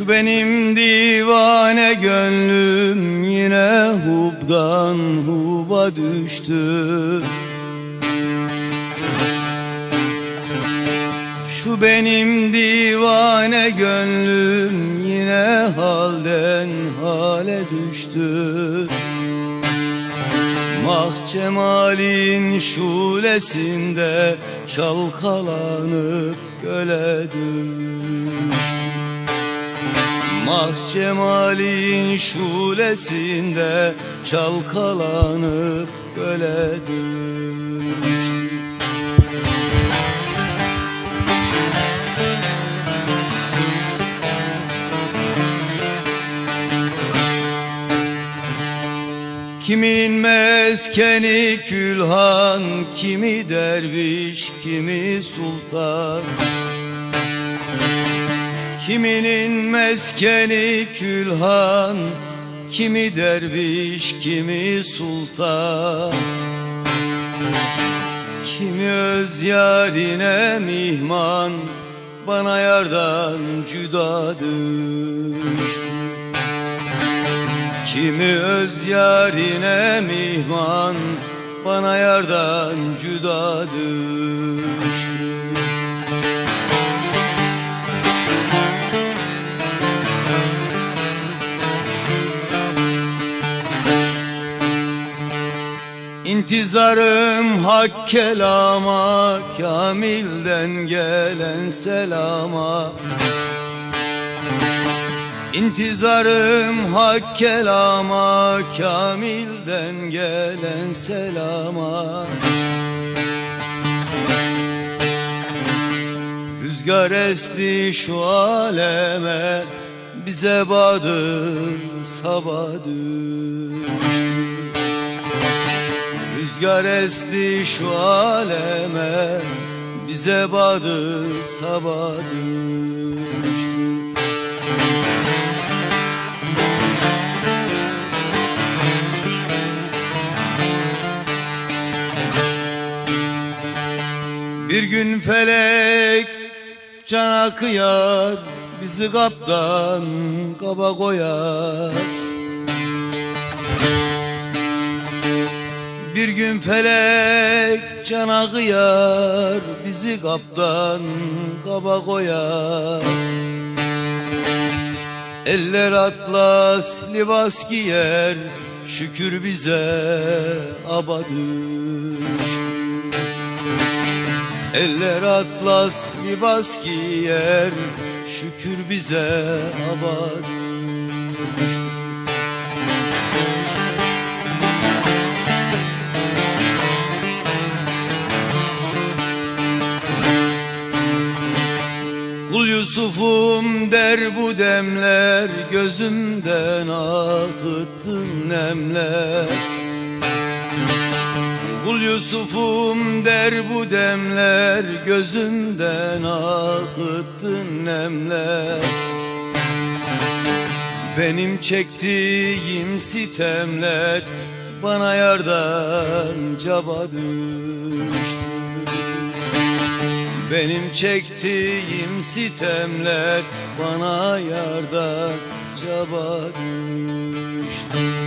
Şu benim divane gönlüm yine hubdan huba düştü. Şu benim divane gönlüm yine halden hale düştü. Mah cemalin şulesinde çalkalanıp göle Mah cemalin şulesinde çalkalanıp göle düştü Kimin meskeni külhan, kimi derviş, kimi sultan Kiminin meskeni külhan, kimi derviş, kimi sultan. Kimi öz yarine mihman, bana yardan cüda düştü Kimi öz yarine mihman Bana yardan cüda düştü İntizarım hak kelama Kamilden gelen selama. İntizarım hak kelama Kamilden gelen selama. Rüzgar esti şu aleme Bize badır sabah düştü Rüzgar esti şu aleme Bize badır sabah düştü Bir gün felek cana kıyar Bizi kaptan kaba koyar Bir gün felek cana kıyar Bizi kaptan kaba koyar Eller atlas libas giyer Şükür bize aba Eller atlas libas giyer Şükür bize abad düştü. Kul Yusuf'um der bu demler Gözümden akıttın nemler. Kul Yusuf'um der bu demler Gözümden akıttın nemler. Benim çektiğim sitemler Bana yardan caba düştü Benim çektiğim sitemler Bana yardan caba düştü